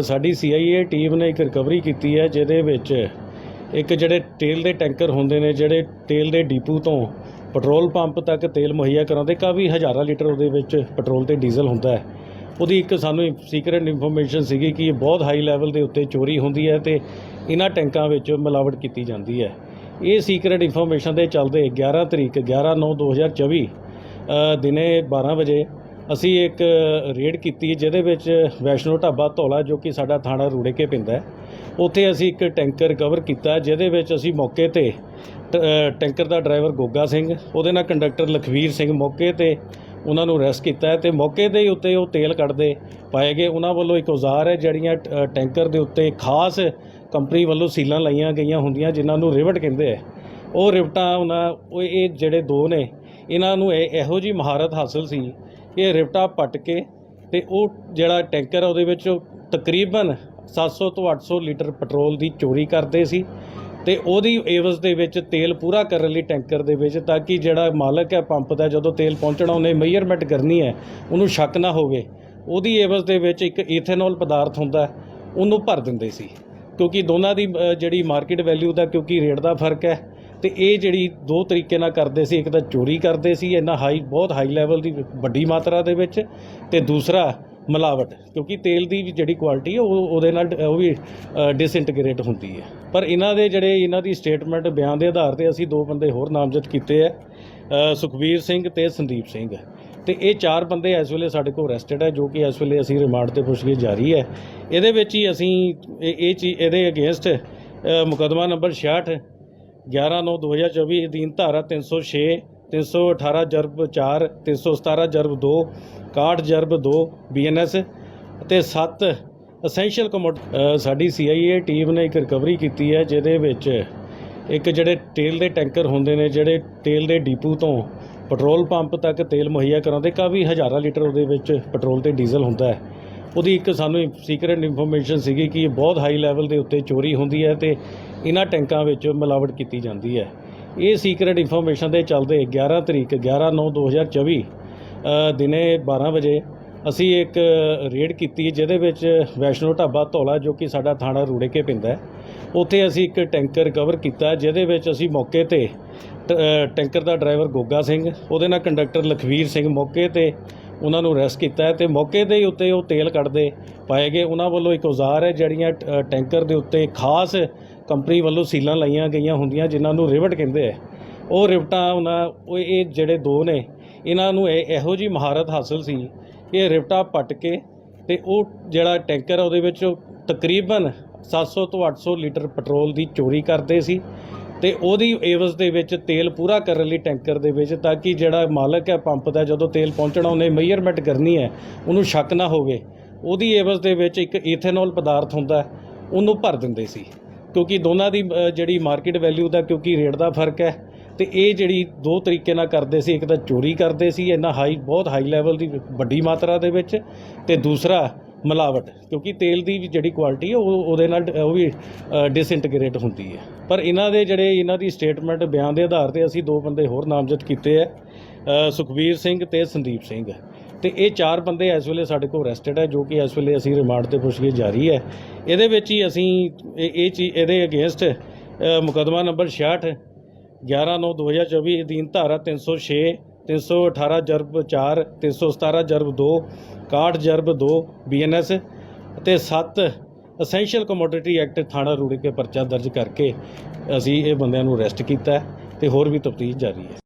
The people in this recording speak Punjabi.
ਸਾਡੀ ਸੀਆਈਏ ਟੀਮ ਨੇ ਇੱਕ ਰਿਕਵਰੀ ਕੀਤੀ ਹੈ ਜਿਹਦੇ ਵਿੱਚ ਇੱਕ ਜਿਹੜੇ ਤੇਲ ਦੇ ਟੈਂਕਰ ਹੁੰਦੇ ਨੇ ਜਿਹੜੇ ਤੇਲ ਦੇ ਡੀਪੂ ਤੋਂ ਪੈਟਰੋਲ ਪੰਪ ਤੱਕ ਤੇਲ ਮੁਹੱਈਆ ਕਰਾਉਂਦੇ ਕਾਫੀ ਹਜ਼ਾਰਾਂ ਲੀਟਰ ਉਹਦੇ ਵਿੱਚ ਪੈਟਰੋਲ ਤੇ ਡੀਜ਼ਲ ਹੁੰਦਾ ਹੈ। ਉਹਦੀ ਇੱਕ ਸਾਨੂੰ ਸੀਕ੍ਰੇਟ ਇਨਫੋਰਮੇਸ਼ਨ ਸੀਗੀ ਕਿ ਇਹ ਬਹੁਤ ਹਾਈ ਲੈਵਲ ਦੇ ਉੱਤੇ ਚੋਰੀ ਹੁੰਦੀ ਹੈ ਤੇ ਇਹਨਾਂ ਟੈਂਕਾਂ ਵਿੱਚ ਮਿਲਾਵਟ ਕੀਤੀ ਜਾਂਦੀ ਹੈ। ਇਹ ਸੀਕ੍ਰੇਟ ਇਨਫੋਰਮੇਸ਼ਨ ਦੇ ਚੱਲਦੇ 11 ਤਰੀਕ 11 9 2024 ਅ, ਦਿਨੇ 12 ਵਜੇ ਅਸੀਂ ਇੱਕ ਰੇਡ ਕੀਤੀ ਜਿਹਦੇ ਵਿੱਚ ਵੈਸ਼ਨੋ ਢਾਬਾ ਧੌਲਾ ਜੋ ਕਿ ਸਾਡਾ ਥਾਣਾ ਰੂੜੇ ਕੇ ਪੈਂਦਾ ਹੈ। ਉੱਥੇ ਅਸੀਂ ਇੱਕ ਟੈਂਕਰ ਰਿਕਵਰ ਕੀਤਾ ਜਿਹਦੇ ਵਿੱਚ ਅਸੀਂ ਮੌਕੇ ਤੇ ਟ- ਅ, ਟੈਂਕਰ ਦਾ ਡਰਾਈਵਰ ਗੋਗਾ ਸਿੰਘ ਉਹਦੇ ਨਾਲ ਕੰਡਕਟਰ ਲਖਵੀਰ ਸਿੰਘ ਮੌਕੇ ਤੇ ਉਹਨਾਂ ਨੂੰ ਅਰੈਸਟ ਕੀਤਾ ਹੈ ਤੇ ਮੌਕੇ ਦੇ ਹੀ ਉੱਤੇ ਉਹ ਤੇਲ ਕੱਢਦੇ ਪਾਏ ਗਏ। ਉਹਨਾਂ ਵੱਲੋਂ ਇੱਕ ਔਜ਼ਾਰ ਹੈ ਜਿਹੜੀਆਂ ਟ- ਅ, ਟੈਂਕਰ ਦੇ ਉੱਤੇ ਖਾਸ ਕੰਪਨੀ ਵੱਲੋਂ ਸੀਲਾਂ ਲਾਈਆਂ ਗਈਆਂ ਹੁੰਦੀਆਂ ਜਿਨ੍ਹਾਂ ਨੂੰ ਰਿਵਟ ਕਹਿੰਦੇ ਆ। ਉਹ ਰਿਵਟਾਂ ਉਹਨਾਂ ਉਹ ਇਹ ਜਿਹੜੇ ਦੋ ਨੇ ਇਹਨਾਂ ਨੂੰ ਇਹ- ਇਹੋ ਜੀ ਮਹਾਰਤ ਹਾਸਲ ਸੀ ਇਹ ਰਿਵਟਾਂ ਪੱਟ ਕੇ ਤੇ ਉਹ ਜਿਹੜਾ ਟੈਂਕਰ ਆ ਉਹਦੇ ਵਿੱਚ ਉਹ ਤਕਰੀਬਨ 700 ਤੋਂ 800 ਲੀਟਰ ਪੈਟਰੋਲ ਦੀ ਚੋਰੀ ਕਰਦੇ ਸੀ ਤੇ ਉਹਦੀ ਏਵਜ਼ ਦੇ ਵਿੱਚ ਤੇਲ ਪੂਰਾ ਕਰਨ ਲਈ ਟੈਂਕਰ ਦੇ ਵਿੱਚ ਤਾਂ ਕਿ ਜਿਹੜਾ ਮਾਲਕ ਹੈ ਪੰਪ ਦਾ ਜਦੋਂ ਤੇਲ ਪਹੁੰਚਣਾ, ਉਹਨੇ ਮੇਜਰਮੈਂਟ ਕਰਨੀ ਹੈ, ਉਹਨੂੰ ਸ਼ੱਕ ਨਾ ਹੋਵੇ, ਉਹਦੀ ਏਵਜ਼ ਦੇ ਵਿੱਚ ਇੱਕ ਈਥੇਨੋਲ ਪਦਾਰਥ ਹੁੰਦਾ, ਉਹਨੂੰ ਭਰ ਦਿੰਦੇ ਸੀ। ਕਿਉਂਕਿ ਦੋਨਾਂ ਦੀ ਜਿਹੜੀ ਮਾਰਕੀਟ ਵੈਲਿਊ ਦਾ ਕਿਉਂਕਿ ਰੇਟ ਦਾ ਫ਼ਰਕ ਹੈ ਤੇ ਇਹ ਜਿਹੜੀ ਦੋ ਤਰੀਕੇ ਨਾਲ ਕਰਦੇ ਸੀ ਇੱਕ ਤਾਂ ਚੋਰੀ ਕਰਦੇ ਸੀ ਇੰਨਾ ਹਾਈ ਬਹੁਤ ਹਾਈ ਲੈਵਲ ਦੀ ਵੱਡੀ ਮਾਤਰਾ ਦੇ ਵਿੱਚ ਤੇ ਦੂਸਰਾ ਮਿਲਾਵਟ ਕਿਉਂਕਿ ਤੇਲ ਦੀ ਵੀ ਜਿਹੜੀ ਕੁਆਲਿਟੀ ਹੈ ਉਹ ਉਹਦੇ ਨਾਲ ਉਹ ਵੀ ਡਿਸਇੰਟੀਗ੍ਰੇਟ ਹੁੰਦੀ ਹੈ। ਪਰ ਇਹਨਾਂ ਦੇ ਜਿਹੜੇ ਇਹਨਾਂ ਦੀ ਸਟੇਟਮੈਂਟ ਬਿਆਨ ਦੇ ਆਧਾਰ ਤੇ ਅਸੀਂ ਦੋ ਬੰਦੇ ਹੋਰ ਨਾਮਜ਼ਦ ਕੀਤੇ ਹੈ ਅ, ਸੁਖਬੀਰ ਸਿੰਘ ਤੇ ਸੰਦੀਪ ਸਿੰਘ। ਤੇ ਇਹ ਚਾਰ ਬੰਦੇ ਇਸ ਵੇਲੇ ਸਾਡੇ ਕੋਲ ਅਰੈਸਟਡ ਹੈ ਜੋ ਕਿ ਇਸ ਵੇਲੇ ਅਸੀਂ ਰਿਮਾਂਡ ਤੇ ਪੁੱਛਗਿੱਛ ਜਾਰੀ ਹੈ। ਇਹਦੇ ਵਿੱਚ ਹੀ ਅਸੀਂ ਇਹ ਇਹ ਚੀਜ਼ ਇਹਦੇ ਅਗੇਂਸਟ ਮੁਕਦਮਾ ਨੰਬਰ 66 11 9 2024 ਅਧੀਨ ਧਾਰਾ 306 318 ਜਰਬ 4 317 ਜਰਬ 2 61 ਜਰਬ 2 ਬੀਐਨਐਸ ਅਤੇ 7 ਅਸੈਂਸ਼ੀਅਲ ਕਮੋਡ ਅ, ਸਾਡੀ ਸੀਆਈਏ ਟੀਮ ਨੇ ਇੱਕ ਰਿਕਵਰੀ ਕੀਤੀ ਹੈ ਜਿਹਦੇ ਵਿੱਚ ਇੱਕ ਜਿਹੜੇ ਤੇਲ ਦੇ ਟੈਂਕਰ ਹੁੰਦੇ ਨੇ ਜਿਹੜੇ ਤੇਲ ਦੇ ਡੀਪੂ ਤੋਂ ਪੈਟਰੋਲ ਪੰਪ ਤੱਕ ਤੇਲ ਮੁਹੱਈਆ ਕਰਾਉਂਦੇ ਕਾਫੀ ਹਜ਼ਾਰਾਂ ਲੀਟਰ ਉਹਦੇ ਵਿੱਚ ਪੈਟਰੋਲ ਤੇ ਡੀਜ਼ਲ ਹੁੰਦਾ ਹੈ। ਉਹਦੀ ਇੱਕ ਸਾਨੂੰ ਸੀਕ੍ਰੇਟ ਇਨਫੋਰਮੇਸ਼ਨ ਸੀਗੀ ਕਿ ਇਹ ਬਹੁਤ ਹਾਈ ਲੈਵਲ ਦੇ ਉੱਤੇ ਚੋਰੀ ਹੁੰਦੀ ਹੈ ਤੇ ਇਹਨਾਂ ਟੈਂਕਾਂ ਵਿੱਚ ਮਿਲਾਵਟ ਕੀਤੀ ਜਾਂਦੀ ਹੈ। ਇਹ ਸੀਕ੍ਰੇਟ ਇਨਫੋਰਮੇਸ਼ਨ ਦੇ ਚੱਲਦੇ 11 ਤਰੀਕ 11 9 2024 ਅ, ਦਿਨੇ 12 ਵਜੇ ਅਸੀਂ ਇੱਕ ਰੇਡ ਕੀਤੀ ਜਿਹਦੇ ਵਿੱਚ ਵੈਸ਼ਨੋ ਢਾਬਾ ਧੌਲਾ, ਜੋ ਕਿ ਸਾਡਾ ਥਾਣਾ ਰੂੜੇ ਕੇ ਪੈਂਦਾ ਉੱਥੇ ਅਸੀਂ ਇੱਕ ਟੈਂਕਰ ਕਵਰ ਕੀਤਾ, ਜਿਹਦੇ ਵਿੱਚ ਅਸੀਂ ਮੌਕੇ ਤੇ ਟੈਂਕਰ ਦਾ ਡਰਾਈਵਰ ਗੋਗਾ ਸਿੰਘ, ਉਹਦੇ ਨਾਲ ਕੰਡਕਟਰ ਲਖਵੀਰ ਸਿੰਘ ਮੌਕੇ ਤੇ ਉਹਨਾਂ ਨੂੰ ਅਰੈਸਟ ਕੀਤਾ ਹੈ ਤੇ ਮੌਕੇ ਦੇ ਹੀ ਉੱਤੇ ਉਹ ਤੇਲ ਕੱਢਦੇ ਪਾਏ ਗਏ। ਉਹਨਾਂ ਵੱਲੋਂ ਇੱਕ ਔਜ਼ਾਰ ਹੈ, ਜਿਹੜੀਆਂ ਟੈਂਕਰ ਦੇ ਉੱਤੇ ਖਾਸ ਕੰਪਨੀ ਵੱਲੋਂ ਸੀਲਾਂ ਲਾਈਆਂ ਗਈਆਂ ਹੁੰਦੀਆਂ, ਜਿਨ੍ਹਾਂ ਨੂੰ ਰਿਵਟ ਕਹਿੰਦੇ ਆ। ਉਹ ਰਿਵਟਾਂ ਉਹਨਾਂ, ਉਹ ਇਹ ਜਿਹੜੇ ਦੋ ਨੇ, ਇਹਨਾਂ ਨੂੰ ਇਹ ਇਹੋ ਜੀ ਮਹਾਰਤ ਹਾਸਲ ਸੀ ਇਹ ਰਿਵਟਾਂ ਪੱਟ ਕੇ ਤੇ ਉਹ ਜਿਹੜਾ ਟੈਂਕਰ ਆ ਉਹਦੇ ਵਿੱਚ ਉਹ ਤਕਰੀਬਨ 700 ਤੋਂ 800 ਲੀਟਰ ਪੈਟਰੋਲ ਦੀ ਚੋਰੀ ਕਰਦੇ ਸੀ ਤੇ ਉਹਦੀ ਏਵਜ਼ ਦੇ ਵਿੱਚ ਤੇਲ ਪੂਰਾ ਕਰਨ ਲਈ ਟੈਂਕਰ ਦੇ ਵਿੱਚ ਤਾਂ ਕਿ ਜਿਹੜਾ ਮਾਲਕ ਹੈ ਪੰਪ ਦਾ ਜਦੋਂ ਤੇਲ ਪਹੁੰਚਣਾ, ਉਹਨੇ ਮੇਜਰਮੈਂਟ ਕਰਨੀ ਹੈ, ਉਹਨੂੰ ਸ਼ੱਕ ਨਾ ਹੋਵੇ। ਉਹਦੀ ਏਵਜ਼ ਦੇ ਵਿੱਚ ਇੱਕ ਈਥੇਨੋਲ ਪਦਾਰਥ ਹੁੰਦਾ, ਉਹਨੂੰ ਭਰ ਦਿੰਦੇ ਸੀ। ਕਿਉਂਕਿ ਦੋਨਾਂ ਦੀ ਜਿਹੜੀ ਮਾਰਕੀਟ ਵੈਲਿਊ ਦਾ ਕਿਉਂਕਿ ਰੇਟ ਦਾ ਫ਼ਰਕ ਹੈ ਤੇ ਇਹ ਜਿਹੜੀ ਦੋ ਤਰੀਕੇ ਨਾਲ ਕਰਦੇ ਸੀ ਇੱਕ ਤਾਂ ਚੋਰੀ ਕਰਦੇ ਸੀ ਇੰਨਾ ਹਾਈ ਬਹੁਤ ਹਾਈ ਲੈਵਲ ਦੀ ਵੱਡੀ ਮਾਤਰਾ ਦੇ ਵਿੱਚ ਤੇ ਦੂਸਰਾ ਮਿਲਾਵਟ ਕਿਉਂਕਿ ਤੇਲ ਦੀ ਜਿਹੜੀ ਕੁਆਲਿਟੀ ਹੈ ਉਹ ਉਹਦੇ ਨਾਲ ਡ- ਉਹ ਵੀ ਡਿਸਇੰਟੀਗ੍ਰੇਟ ਹੁੰਦੀ ਹੈ। ਪਰ ਇਹਨਾਂ ਦੇ ਜਿਹੜੇ ਇਹਨਾਂ ਦੀ ਸਟੇਟਮੈਂਟ ਬਿਆਨ ਦੇ ਆਧਾਰ ਤੇ ਅਸੀਂ ਦੋ ਬੰਦੇ ਹੋਰ ਨਾਮਜ਼ਦ ਕੀਤੇ ਹੈ ਅ, ਸੁਖਬੀਰ ਸਿੰਘ ਤੇ ਸੰਦੀਪ ਸਿੰਘ। ਤੇ ਇਹ ਚਾਰ ਬੰਦੇ ਇਸ ਵੇਲੇ ਸਾਡੇ ਕੋਲ ਅਰੈਸਟਡ ਹੈ ਜੋ ਕਿ ਇਸ ਵੇਲੇ ਅਸੀਂ ਰਿਮਾਂਡ ਤੇ ਪੁੱਛਗਿੱਛ ਜਾਰੀ ਹੈ। ਇਹਦੇ ਵਿੱਚ ਹੀ ਅਸੀਂ ਇਹ ਇਹ ਚੀਜ਼ ਇਹਦੇ ਅਗੇਂਸਟ ਮੁਕਦਮਾ ਨੰਬਰ 66 11 9 2024 ਅਧੀਨ ਧਾਰਾ 306 318 ਜਰਬ 4 317 ਜਰਬ 2 61 ਜਰਬ 2 ਬੀਐਨਐਸ ਅਤੇ 7 ਅਸੈਂਸ਼ੀਅਲ ਕਮੋਡਿਟੀ ਐਕਟ ਥਾਣਾ ਰੂੜੇ ਕੇ ਪਰਚਾ ਦਰਜ ਕਰਕੇ ਅਸੀਂ ਇਹ ਬੰਦਿਆਂ ਨੂੰ ਅਰੈਸਟ ਕੀਤਾ ਹੈ ਤੇ ਹੋਰ ਵੀ ਤਫਤੀਸ਼ ਜਾਰੀ ਹੈ।